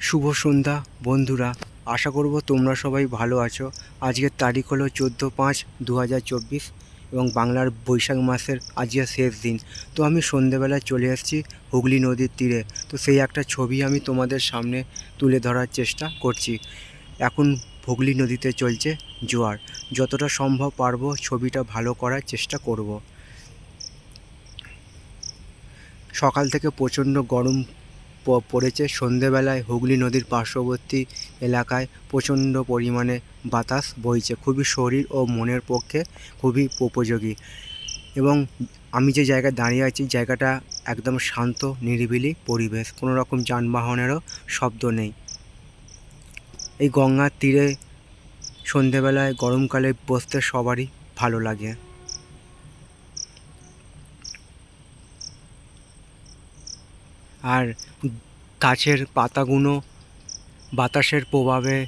শুভ সন্ধ্যা, বন্ধুরা। আশা করব তোমরা সবাই ভালো আছো। আজকের তারিখ হলো চোদ্দ পাঁচ দু এবং বাংলার বৈশাখ মাসের আজকে শেষ দিন। তো আমি সন্ধেবেলায় চলে এসেছি হুগলি নদীর তীরে। তো সেই একটা ছবি আমি তোমাদের সামনে তুলে ধরার চেষ্টা করছি। এখন হুগলি নদীতে চলছে জোয়ার। যতটা সম্ভব পারব ছবিটা ভালো করার চেষ্টা করব। সকাল থেকে প্রচণ্ড গরম পড়েছে সন্ধেবেলায় হুগলি নদীর পার্শ্ববর্তী এলাকায় প্রচণ্ড পরিমাণে বাতাস বইছে। খুবই শরীর ও মনের পক্ষে খুবই উপযোগী। এবং আমি যে জায়গায় দাঁড়িয়ে আছি, জায়গাটা একদম শান্ত, নিরিবিলি পরিবেশ। কোনো রকম যানবাহনেরও শব্দ নেই। এই গঙ্গার তীরে সন্ধেবেলায় গরমকালে বসতে সবারই ভালো লাগে। আর গাছের পাতাগুলো বাতাসের প্রভাবে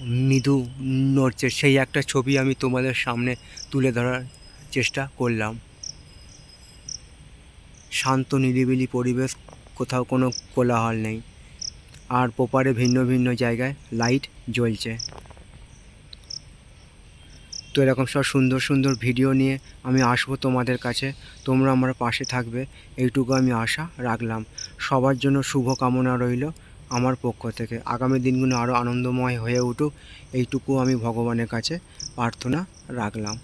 মৃদু নড়ছে। সেই একটা ছবি আমি তোমাদের সামনে তুলে ধরার চেষ্টা করলাম। শান্ত, নিরিবিলি পরিবেশ, কোথাও কোনো কোলাহল নেই। আর পোপারে ভিন্ন ভিন্ন জায়গায় লাইট জ্বলছে। তো এরকম সব সুন্দর সুন্দর ভিডিও নিয়ে আমি আসব তোমাদের কাছে। তোমরা আমার পাশে থাকবে। এইটুকু আমি আশা রাখলাম। সবার জন্য শুভ কামনা রইল আমার পক্ষ থেকে। আগামী দিনগুলো আরও আনন্দময় হয়ে উঠুক। এইটুকু আমি ভগবানের কাছে প্রার্থনা রাখলাম।